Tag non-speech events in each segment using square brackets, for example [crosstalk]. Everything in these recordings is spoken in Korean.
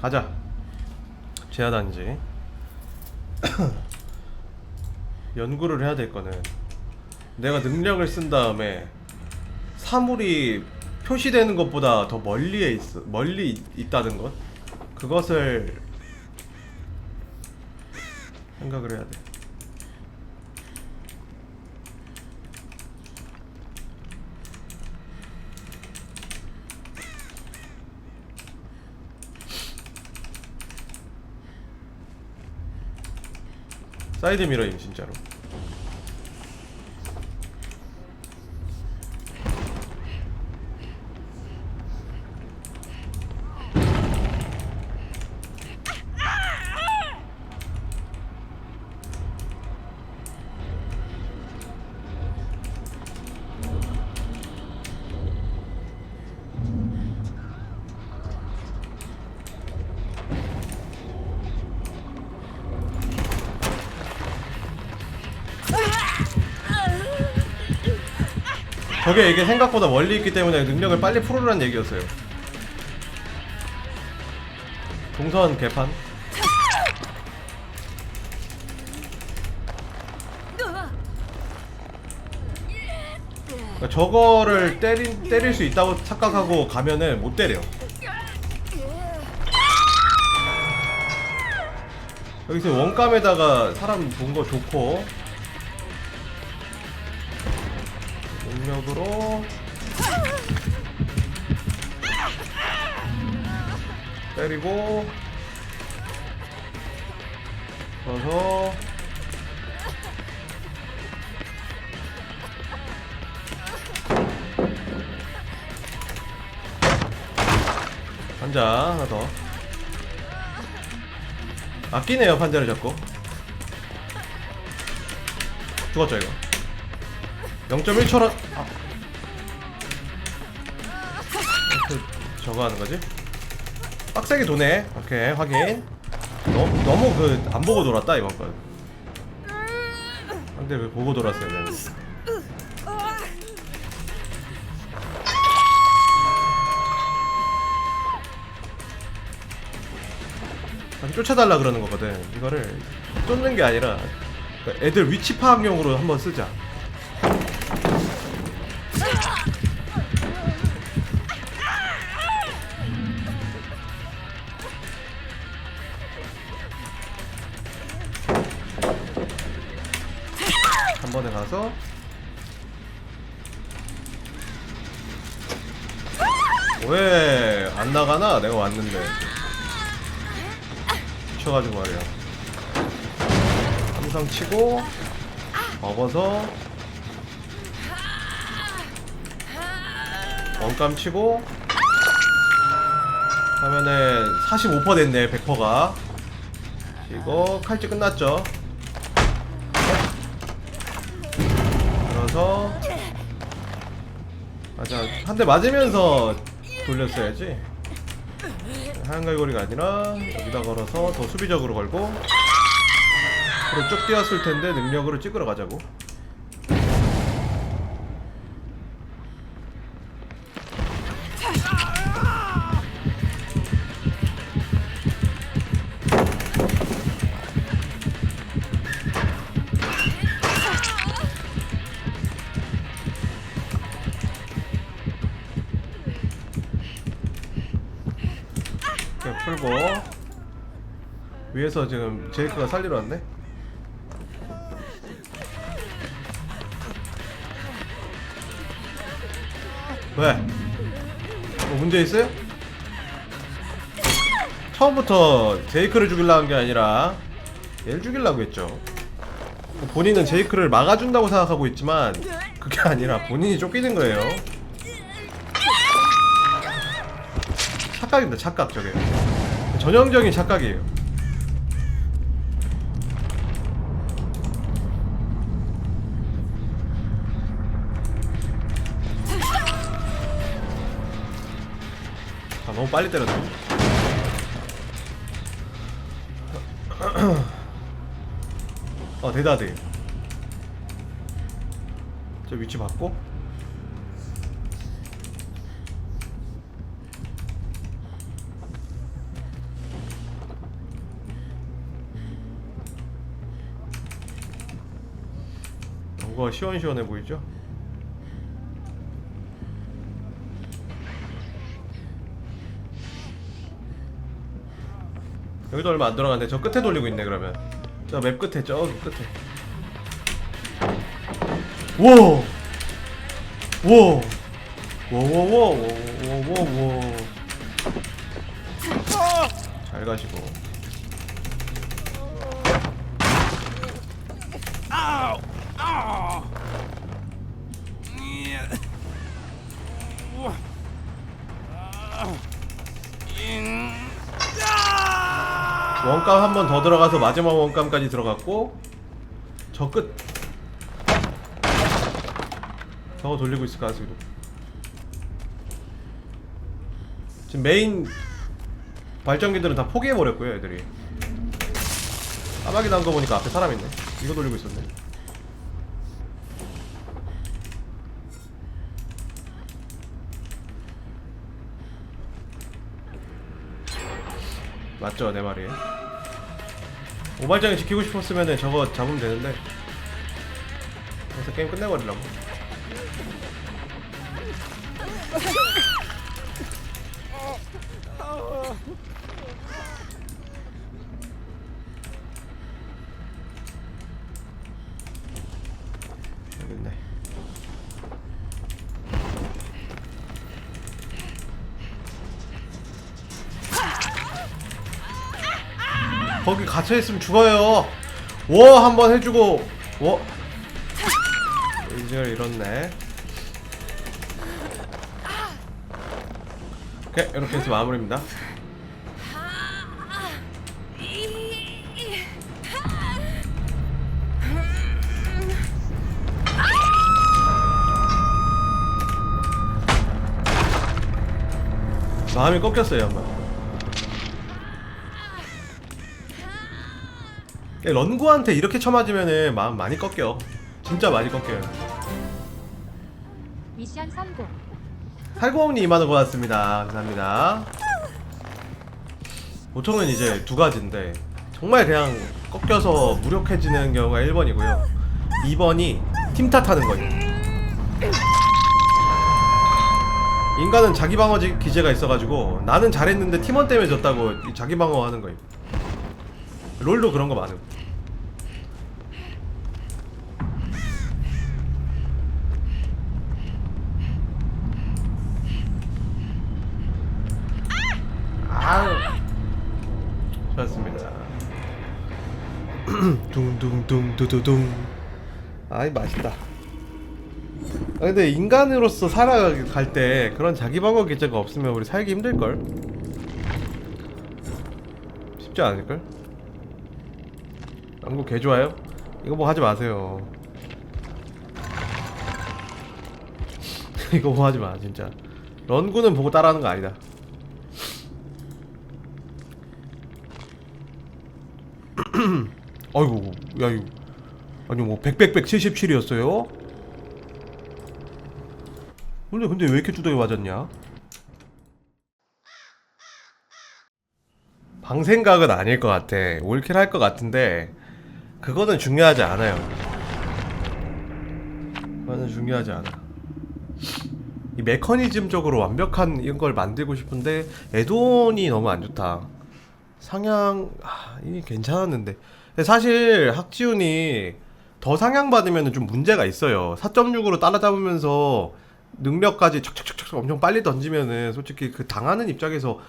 가자. 제하단지. [coughs] 연구를 해야 될 거는 내가 능력을 쓴 다음에 사물이 표시되는 것보다 더 멀리에 있어 멀리 있- 있다는 것? 그것을 생각을 해야 돼. 사이드 미러임 진짜로. 저게 이게 생각보다 멀리 있기 때문에 능력을 빨리 풀으라는 얘기였어요. 동선 개판. 그러니까 저거를 때린 때릴 수 있다고 착각하고 가면은 못 때려. 여기서 원감에다가 사람 본 거 좋고 능력으로. 때리고. 그래서. 판자 하나 더. 아끼네요 판자를 잡고 죽었죠 이거 0.1초라 아. 이렇게 저거 하는 거지? 빡세게 도네. 오케이 확인. 너무, 너무 그 안 보고 돌았다 이번 건 근데 왜 보고 돌았어요 얘는 아니, 쫓아달라 그러는 거거든. 이거를 쫓는 게 아니라 그러니까 애들 위치 파악용으로 한번 쓰자 나가나? 내가 왔는데. 쳐가지고 말이야. 항상 치고 업어서 원감 치고 하면은 45% 됐네 100%가. 이거 칼질 끝났죠. 그래서 맞아 한 대 맞으면서 돌렸어야지 하얀 갈고리가 아니라 여기다 걸어서 더 수비적으로 걸고 앞으로 쭉 뛰었을 텐데 능력으로 찍으러 가자고 이렇게 풀고 위에서 지금 제이크가 살리러 왔네 왜? 뭐 문제 있어요? 처음부터 제이크를 죽이려고 한게 아니라 얘를 죽이려고 했죠 본인은 제이크를 막아준다고 생각하고 있지만 그게 아니라 본인이 쫓기는 거예요 착각입니다 착각 저게. 전형적인 착각이에요. 아 너무 빨리 때렸네. [clears throat] 어 대다드 저 위치 봤고 뷰가 시원시원해 보이죠? 여기도 얼마 안 돌아갔는데 저 끝에 돌리고 있네 그러면 저 맵 끝에 저 끝에 와! 와! 와와와와와와와 잘 가시고 원감 한 번 더 들어가서 마지막 원감까지 들어갔고 저 끝. 저거 돌리고 있을 가능성이 높 지금 메인 발전기들은 다 포기해버렸고요 애들이. 까마귀 나온 거 보니까 앞에 사람 있네. 이거 돌리고 있었네. 맞죠 내 말이 오발장이 지키고 싶었으면 저거 잡으면 되는데. 그래서 게임 끝내버리려고 [laughs] 거기 갇혀 있으면 죽어요. 워 한번 해주고 워 이걸 잃었네. 오케이 이렇게 해서 마무리입니다. 마음이 꺾였어요 한번. 런구한테 이렇게 쳐맞으면은 마음 많이 꺾여. 진짜 많이 꺾여요. 미션 성공. 살구홍님 2만원 고맙습니다. 감사합니다. 보통은 이제 두 가지인데 정말 그냥 꺾여서 무력해지는 경우가 1번이고요. 2번이 팀 탓하는 거예요. 인간은 자기 방어 지- 기제가 있어가지고 나는 잘했는데 팀원 때문에 졌다고 이 자기 방어하는 거예요. 롤도 그런 거 많음. 아유 좋았습니다 [clears throat] 둥둥둥 아이 맛있다. 아 근데 인간으로서 살아갈 때 그런 자기 방어 기제가 없으면 우리 살기 힘들걸? 쉽지 않을걸? 양구 개 좋아요? 이거 뭐 하지 마세요. [laughs] 이거 뭐 하지 마 진짜. 런구는 보고 따라하는 거 아니다 [clears throat] 아이고 야 이거. 아니 뭐 백백백 77이었어요? 근데 근데 왜 이렇게 두덩이 맞았냐? 방 생각은 아닐 것 같아. 올킬 할 것 같은데 그거는 중요하지 않아요. 그거는 중요하지 않아. 이 메커니즘적으로 완벽한 이런 걸 만들고 싶은데 에돈이 너무 안 좋다. 상향 아, 이게 괜찮았는데 사실 학지훈이 더 상향받으면 좀 문제가 있어요 4.6으로 따라잡으면서 능력까지 척척척척 엄청 빨리 던지면은 솔직히 그 당하는 입장에서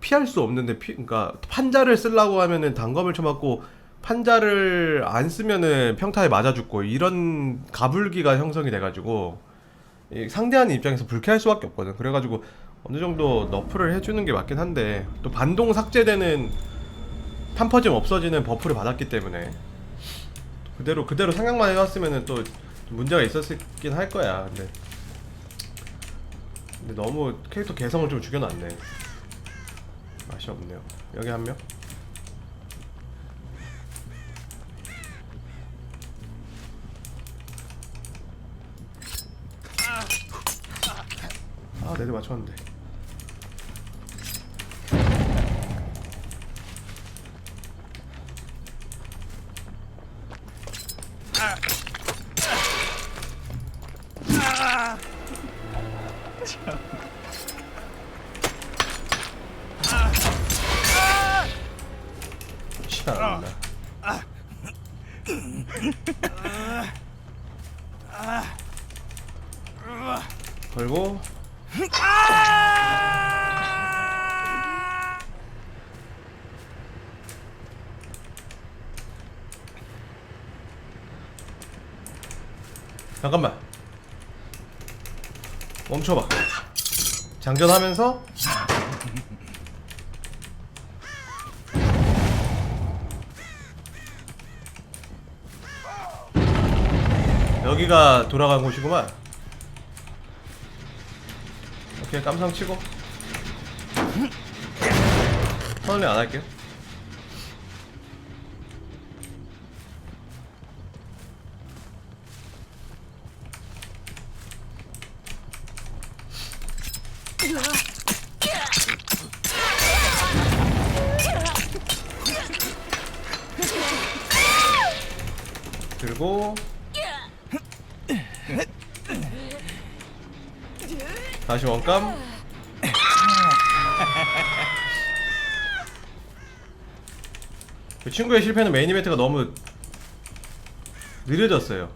피할 수 없는데 피, 그러니까 판자를 쓰려고 하면은 단검을 쳐맞고 판자를 안 쓰면은 평타에 맞아 죽고 이런 가불기가 형성이 돼가지고 이 상대하는 입장에서 불쾌할 수밖에 없거든. 그래가지고 어느 정도 너프를 해주는 게 맞긴 한데 또 반동 삭제되는 탐퍼짐 없어지는 버프를 받았기 때문에 그대로 그대로 상향만 해왔으면은 또 문제가 있었긴 할 거야. 근데 근데 너무 캐릭터 개성을 좀 죽여놨네. 맛이 없네요. 여기 한 명. 아, 네대 맞췄는데. 멈춰봐. 장전하면서? 여기가 돌아간 곳이구만. 오케이 깜상 치고. [laughs] 선언이 안 할게요 다시 원감? 그 친구의 실패는 메인 이벤트가 너무 느려졌어요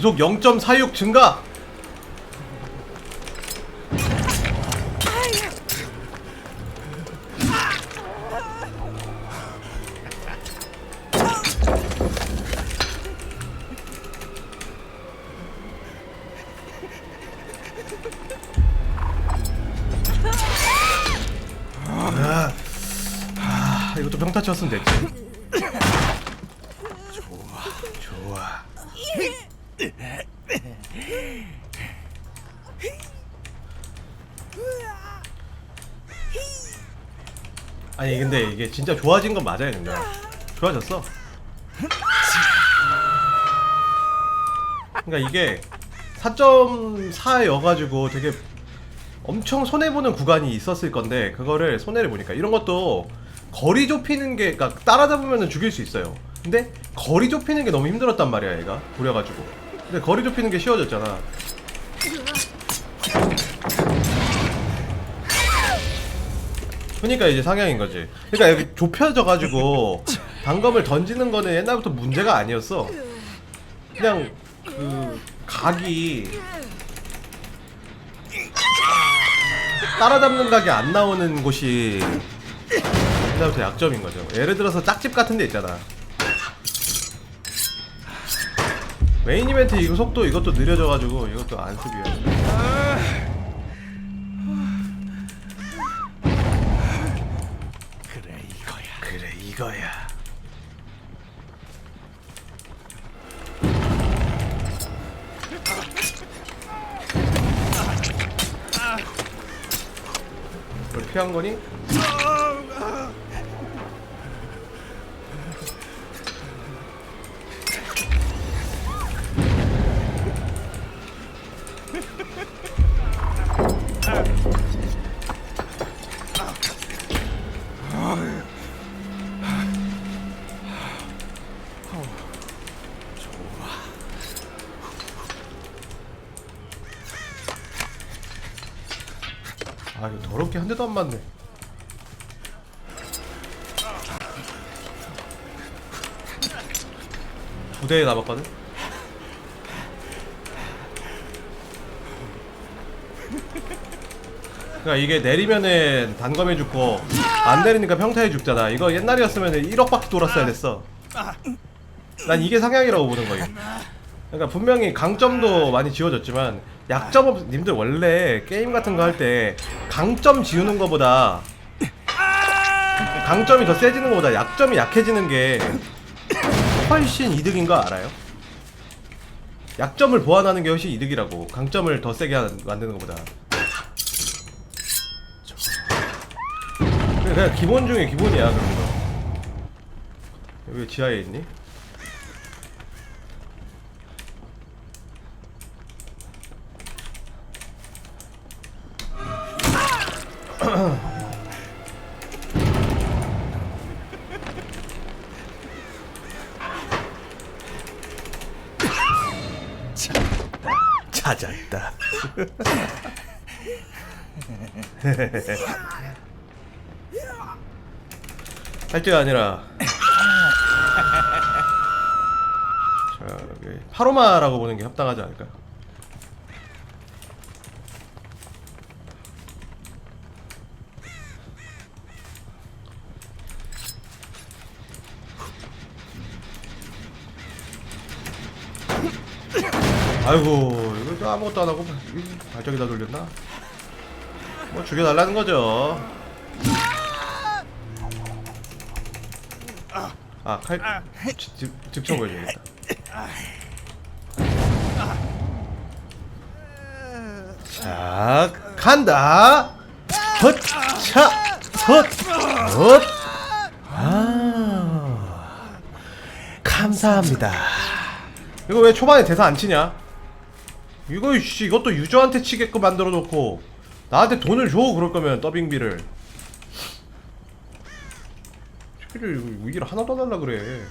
이속 0.46 증가 아, 아, 쳤으면 됐지. 좋아, 좋아. 아니 근데 이게 진짜 좋아진 건 맞아요, 근데. 좋아졌어. 그러니까 이게 4.4여가지고 되게 엄청 손해 보는 구간이 있었을 건데 그거를 손해를 보니까 이런 것도 거리 좁히는 게 그러니까 따라잡으면 죽일 수 있어요. 근데 거리 좁히는 게 너무 힘들었단 말이야, 얘가 부려가지고. 근데 거리 좁히는 게 쉬워졌잖아. 그러니까 이제 상향인 거지. 그러니까 여기 좁혀져 가지고 단검을 던지는 거는 옛날부터 문제가 아니었어. 그냥 그 각이 따라잡는 각이 안 나오는 곳이 옛날부터 약점인 거죠. 예를 들어서 짝집 같은 데 있잖아. 메인 이벤트 이거 속도 이것도 느려져가지고 이것도 안쓰기야. 그래 이거야. 그래 이거야. 이걸 피한 거니? 더럽게 한 대도 안 맞네. 두 대 남았거든. 그러니까 이게 내리면은 단검해 죽고 안 내리니까 평타해 죽잖아. 이거 옛날이었으면 1억 바퀴 돌았어야 됐어. 난 이게 상향이라고 보는 거예요. 그러니까 분명히 강점도 많이 지워졌지만 약점 없 님들 원래 게임 같은 거 할 때 강점 지우는 거보다 강점이 더 세지는 거보다 약점이 약해지는 게 훨씬 이득인 거 알아요? 약점을 보완하는 게 훨씬 이득이라고 강점을 더 세게 만드는 것보다 그냥 기본 중에 기본이야 그런 거 여기 지하에 있니? 할지가 아니라 자 여기 파로마라고 보는 게 합당하지 않을까요? 아이고 이거 또 아무것도 안 하고 이 발전기 다 돌렸나? 뭐 죽여달라는 거죠. 아, 칼, 지- 집, 집총 보여줘야겠다. 자, 간다! 헛! 차! 헛! 헛! 아, 감사합니다. 이거 왜 초반에 대사 안 치냐? 이거, 씨, 이것도 유저한테 치게끔 만들어 놓고, 나한테 돈을 줘, 그럴 거면, 더빙비를. 새끼를 위기를 하나도 안 달라 그래.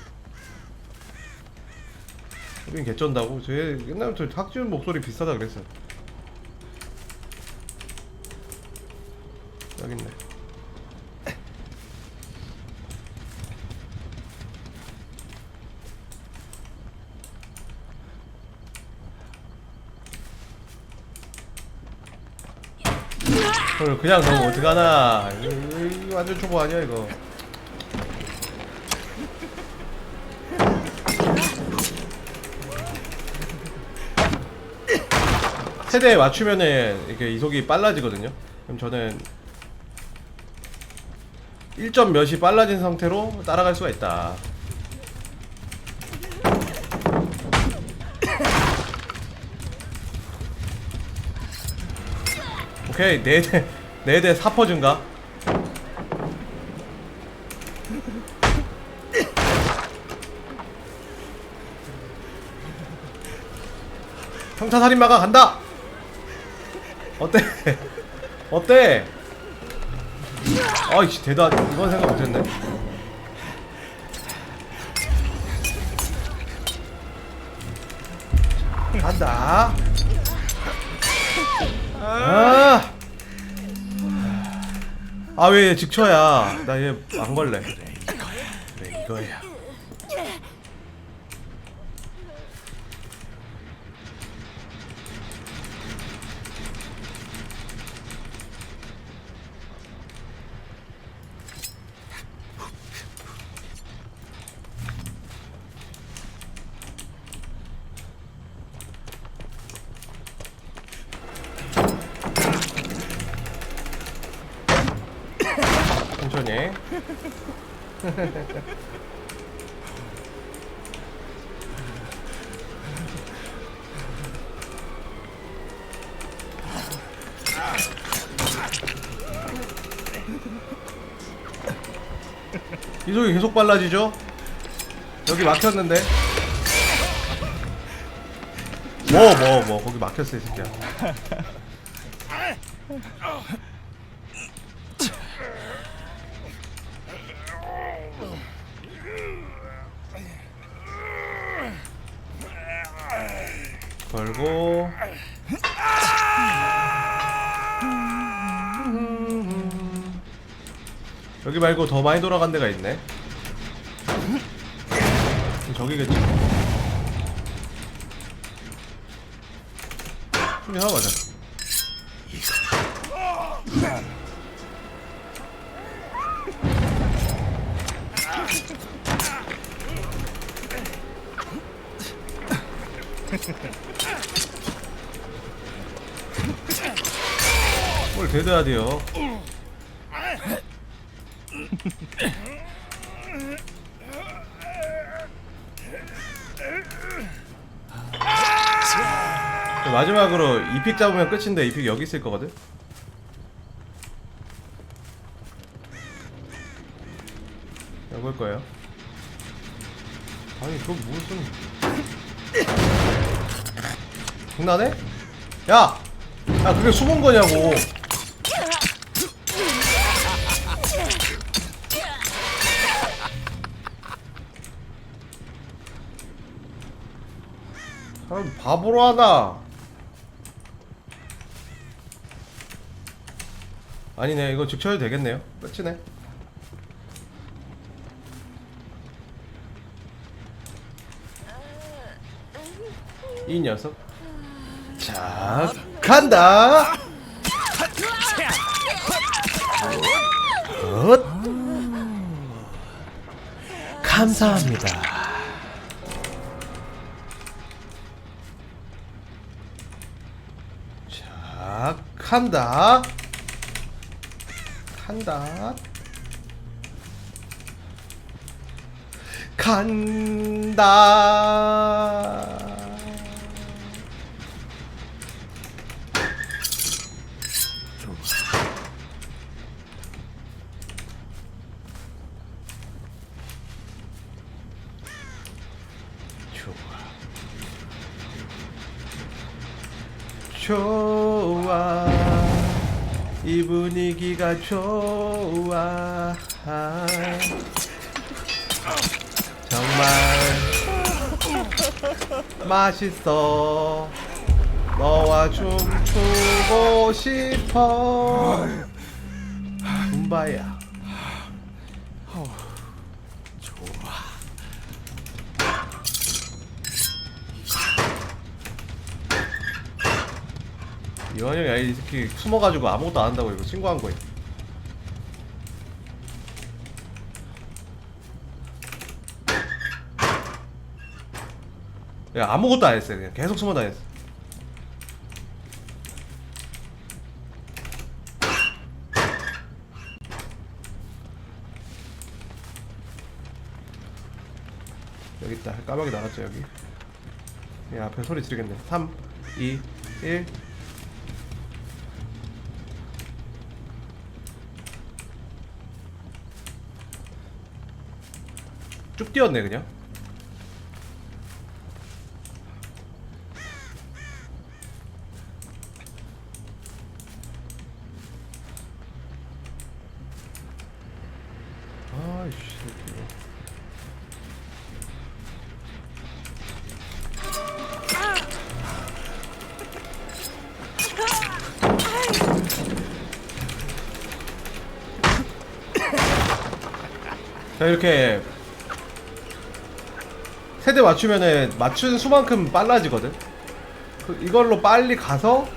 우린 개쩐다고? 쟤 옛날부터 학지훈 목소리 비슷하다 그랬어. 여기 있네. 그냥 넣으면 어떡하나. 완전 초보 아니야 이거. 세대에 맞추면은 이렇게 이속이 빨라지거든요. 그럼 저는 1점 몇이 빨라진 상태로 따라갈 수가 있다. 오케이 4대 4대 4퍼 증가. 형사 살인마가 간다. 어때? [laughs] 어때? 아이씨 대다 이건 생각 못했네. 간다. 아. 아왜 직처야? 나 얘 안 걸래. 그래 이거야. 이 속이 계속 빨라지죠? 여기 막혔는데. 뭐, 뭐, 뭐, 거기 막혔어, 이 새끼야. 걸고. 여기 말고 더 많이 돌아간 데가 있네. 저기겠지. 충분히 하나 맞아 뭘 대대야 돼요 [laughs] 마지막으로 2픽 잡으면 끝인데 2픽 여기 있을 거거든? 올 거예요 아니 저 무슨 [laughs] 장난해? 야! 야 그게 숨은 거냐고 바보로 하나. 아니네 이거 직쳐도 되겠네요. 끝이네. 이 녀석. 자 간다. 굿 감사합니다 자 간다. 간다. 간다. 좋아. 좋아 이 분위기가 좋아. 정말 맛있어. 너와 춤추고 싶어. 둠바야 좋아. 이완영이 아이 새끼 숨어가지고 아무것도 안 한다고 이거 신고한 거야 야 아무것도 안 했어요 그냥. 계속 숨어 다녔어. 여기 있다. 까마귀 나갔죠 여기. 이 앞에 소리 지르겠네. 3 2 1 쭉 뛰었네 그냥. 이렇게 맞추면은 맞춘 수만큼 빨라지거든. 그 이걸로 빨리 가서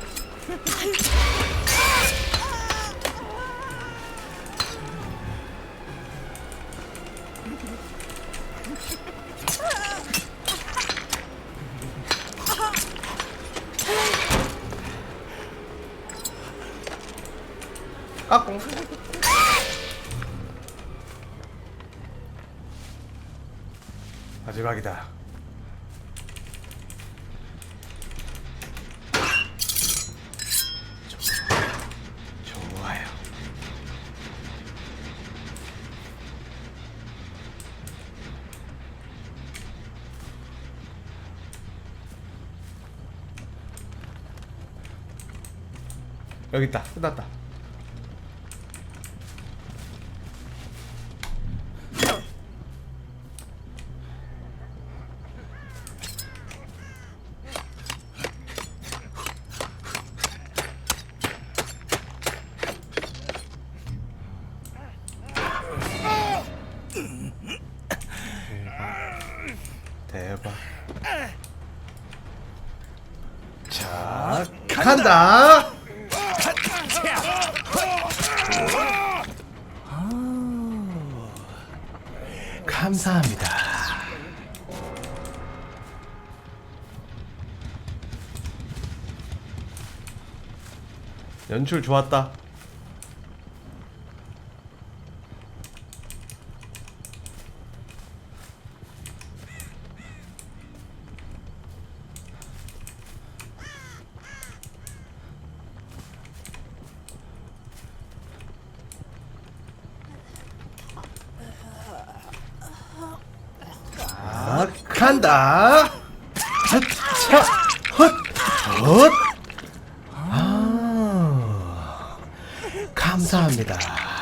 까꿍. 마지막이다. 여기 있다. 끝났다. 대박. 자, 간다. 감사합니다. 연출 좋았다. 자, 간다. 헛, 차, 헛, 헛. 아, 감사합니다.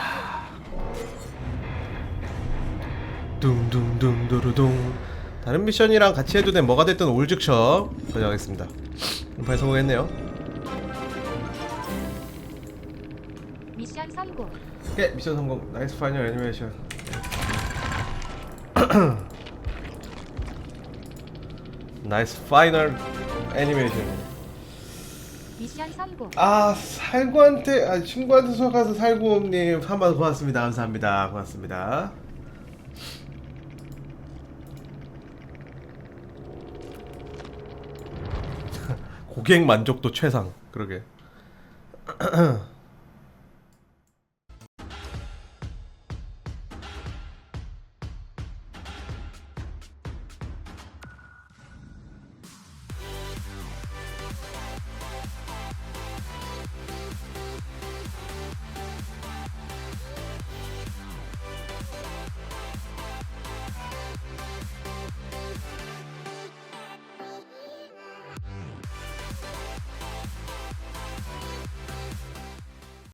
둥둥둥두루둥, 다른 미션이랑 같이 해도 돼. 뭐가 됐든 올즉셔. 가져가겠습니다. 이번에 성공했네요. 미션 성공. 오케이 미션 성공. 나이스 파이널 애니메이션. [clears throat] 나이스 파이널 애니메이션 미션 성공. 아 살구한테 아 친구한테 속아서 살구님 한 번 고맙습니다. 감사합니다. 고맙습니다. [laughs] 고객 만족도 최상. 그러게 [clears throat]